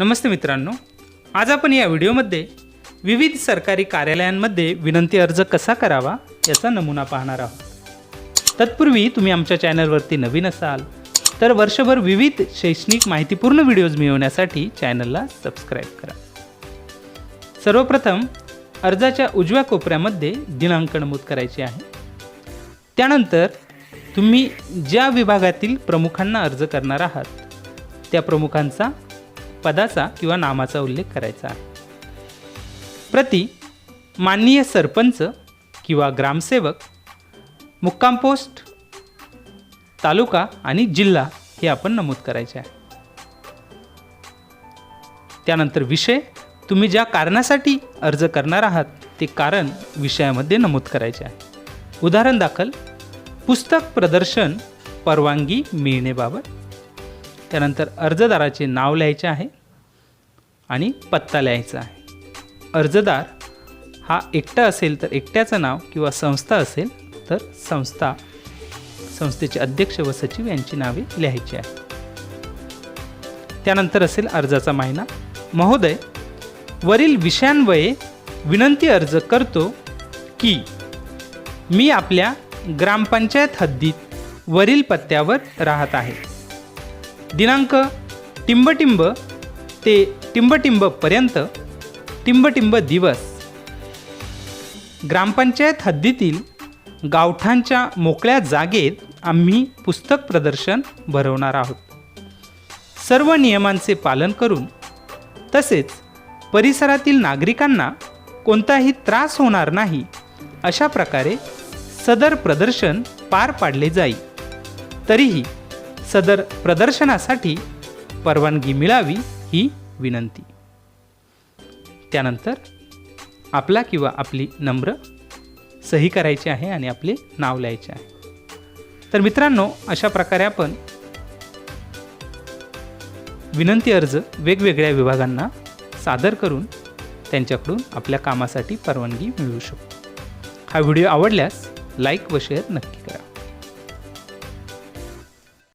नमस्ते मित्रांनो आज आपण या व्हिडिओमध्ये विविध सरकारी कार्यालयांमध्ये विनंती अर्ज कसा करावा याचा नमुना पाहणार आहोत. तत्पूर्वी तुम्ही आमच्या चॅनलवरती नवीन असाल तर वर्षभर विविध शैक्षणिक माहितीपूर्ण व्हिडिओज मिळवण्यासाठी चॅनलला सबस्क्राईब करा. सर्वप्रथम अर्जाच्या उजव्या कोपऱ्यामध्ये दिनांक नमूद करायचे आहे. त्यानंतर तुम्ही ज्या विभागातील प्रमुखांना अर्ज करणार आहात त्या प्रमुखांचा पदाचा किंवा नामाचा उल्लेख करायचा आहे. प्रति माननीय सरपंच किंवा ग्रामसेवक मुक्काम पोस्ट तालुका आणि जिल्हा हे आपण नमूद करायचे आहे. त्यानंतर विषय तुम्ही ज्या कारणासाठी अर्ज करणार आहात ते कारण विषयामध्ये नमूद करायचे आहे. उदाहरण दाखल पुस्तक प्रदर्शन परवानगी मिळणेबाबत त्यानंतर अर्जदाराचे नाव लिहायचे आहे. आणि पत्ता लिहायचा आहे. अर्जदार हा एकटा असेल तर एकट्याचं नाव किंवा संस्था असेल तर संस्था. संस्थेचे अध्यक्ष व सचिव यांची नावे लिहायची आहे त्यानंतर असेल अर्जाचा महिना महोदय वरील विषयांवये विनंती अर्ज करतो की मी आपल्या ग्रामपंचायत हद्दीत वरील पत्त्यावर राहत आहे. दिनांक टिंबटिंब ते टिंबटिंबपर्यंत टिंबटिंब दिवस. ग्रामपंचायत हद्दीतील गावठांच्या मोकळ्या जागेत आम्ही पुस्तक प्रदर्शन भरवणार आहोत. सर्व नियमांचे पालन करून तसेच परिसरातील नागरिकांना कोणताही त्रास होणार नाही अशा प्रकारे सदर प्रदर्शन पार पाडले जाईल तरीही सदर प्रदर्शनासाठी परवानगी मिळावी ही विनंती. त्यानंतर आपला किंवा आपली नम्र सही करायची आहे आणि आपले नाव लिहायचे आहे. तर मित्रांनो अशा प्रकारे आपण विनंती अर्ज वेगवेगळ्या विभागांना सादर करून त्यांच्याकडून आपल्या कामासाठी परवानगी मिळवू शकतो. हा व्हिडिओ आवडल्यास लाईक व शेअर नक्की करा.